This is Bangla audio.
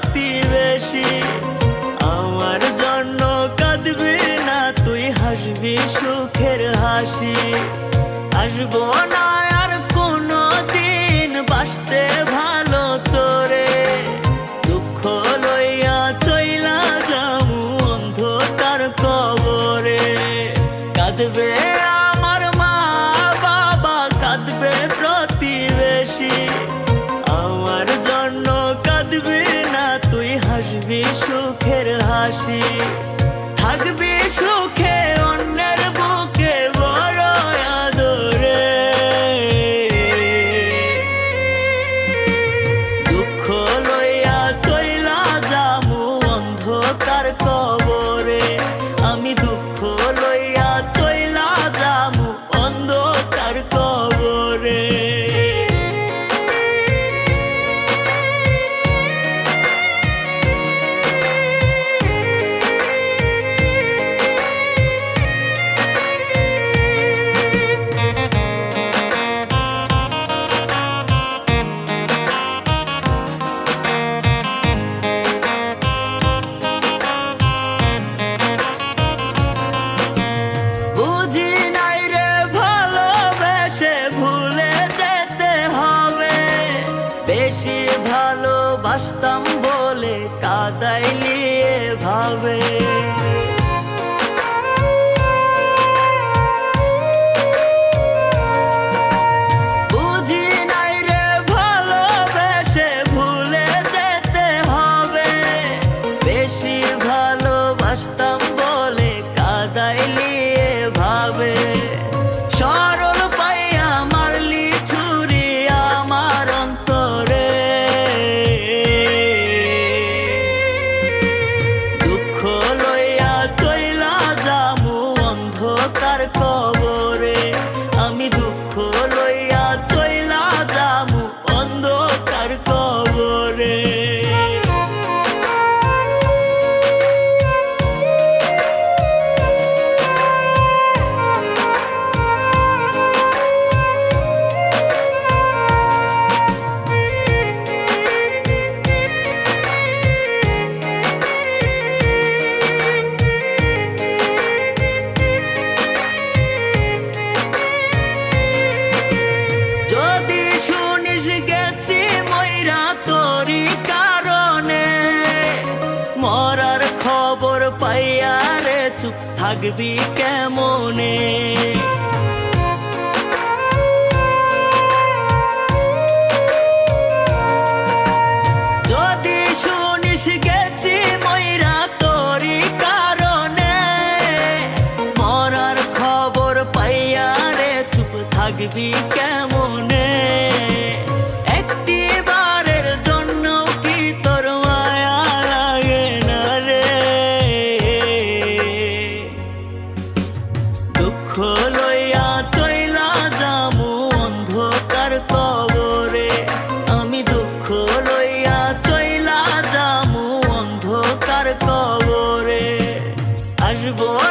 প্রতিবেশী আমার জন্য কাঁদবি না, তুই হাসবি সুখের হাসি। আসব না আর কোনো দিন বাসতে ভালো তোরে। দুঃখ লইয়া চইলা যামু অন্ধকার কবরে। কাঁদবে সুখের হাসি। afasta লাগবি কেমনে? যদি ময়রা তোরি খবর রে চুপ থাকবি কেমন? miserable.